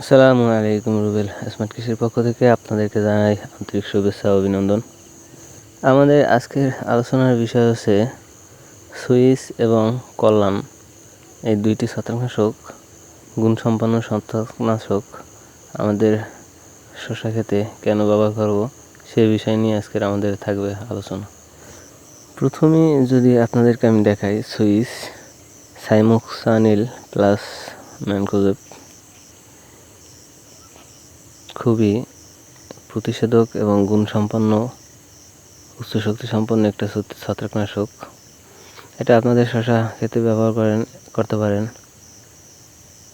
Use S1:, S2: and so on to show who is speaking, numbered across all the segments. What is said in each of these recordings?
S1: আসসালামু আলাইকুম রুবেল স্মার্ট কৃষির পক্ষ থেকে আপনাদেরকে জানাই আন্তরিক শুভেচ্ছা অভিনন্দন। আমাদের আজকের আলোচনার বিষয় হচ্ছে সুইস এবং কল্যাণ। এই দুইটি ছত্রাকনাশক, গুণসম্পন্ন ছত্রাকনাশক আমাদের শশা খেতে কেন ব্যবহার করব সে বিষয় নিয়ে আজকের আমাদের থাকবে আলোচনা। প্রথমে যদি আপনাদেরকে আমি দেখাই সুইস, সাইমোক্সানিল প্লাস ম্যানকোজেব। খুবই প্রতিষেধক এবং গুণসম্পন্ন উচ্চ শক্তি সম্পন্ন একটা ছত্র- ছত্রাকনাশক। এটা আপনাদের শশা খেতে ব্যবহার করেন, করতে পারেন।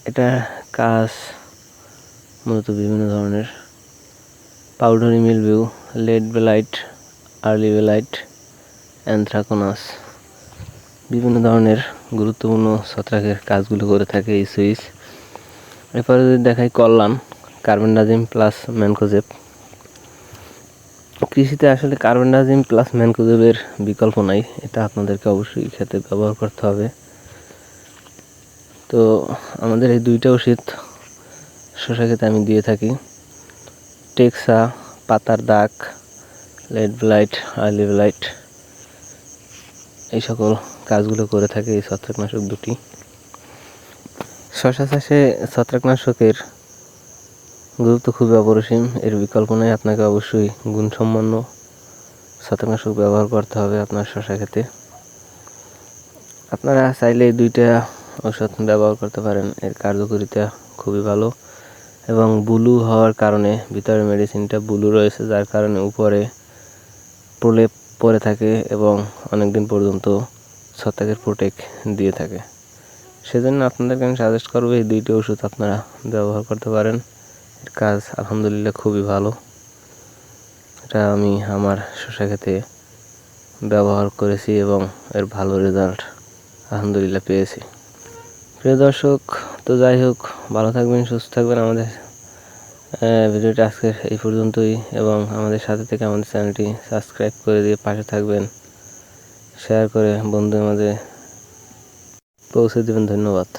S1: এটা কাজ মূলত বিভিন্ন ধরনের। Powdery mildew late blight, early blight, anthracnose. বিভিন্ন ধরনের গুরুত্বপূর্ণ ছত্রাকের কাজগুলো করে থাকে এই সুইচ। এরপরে যদি দেখাই কল্যাণ কার্বনডাজিম প্লাস ম্যানকোজেব। কৃষিতে আসলে কার্বনডাজিম প্লাস ম্যানকোজেবের বিকল্প নাই, এটা আপনাদেরকে অবশ্যই খেতে ব্যবহার করতে হবে। তো আমাদের এই দুইটা ওষুধ শশা খেতে আমি দিয়ে থাকি। টেক্সা, পাতার দাগ, লেড ব্লাইট আর্লি ব্লাইট, এই সকল কাজগুলো করে থাকে এই ছত্রাকনাশক দুটি। শশা চাষে ছত্রাকনাশকের গুরুত্ব খুবই অপরিসীম। এর বিকল্প নেই। আপনাকে অবশ্যই গুণসম্পন্ন ছত্রাকনাশক ব্যবহার করতে হবে আপনার শশা খেতে। আপনারা চাইলে দুইটা ঔষধ ব্যবহার করতে পারেন। এর কার্যকারিতা খুবই ভালো এবং ব্লু হওয়ার কারণে ভিতরে মেডিসিনটা ব্লু রয়েছে, যার কারণে উপরে প্রলেপ পরে থাকে এবং অনেক দিন পর্যন্ত ছত্রাকের প্রোটেক দিয়ে থাকে। সেজন্য আপনাদেরকে আমি সাজেস্ট করব এই দুইটি ওষুধ আপনারা ব্যবহার করতে পারেন। এর কাজ আলহামদুলিল্লাহ খুবই ভালো। এটা আমি আমার শশা খেতে ব্যবহার করেছি এবং এর ভালো রেজাল্ট আলহামদুলিল্লাহ পেয়েছি। প্রিয় দর্শক, তো যাই হোক, ভালো থাকবেন, সুস্থ থাকবেন আমাদের ভিডিওটা আজকের এই পর্যন্তই এবং আমাদের সাথে থেকে আমাদের চ্যানেলটি সাবস্ক্রাইব করে দিয়ে পাশে থাকবেন। শেয়ার করে বন্ধুদের মাঝে পৌঁছে দেবেন, ধন্যবাদ।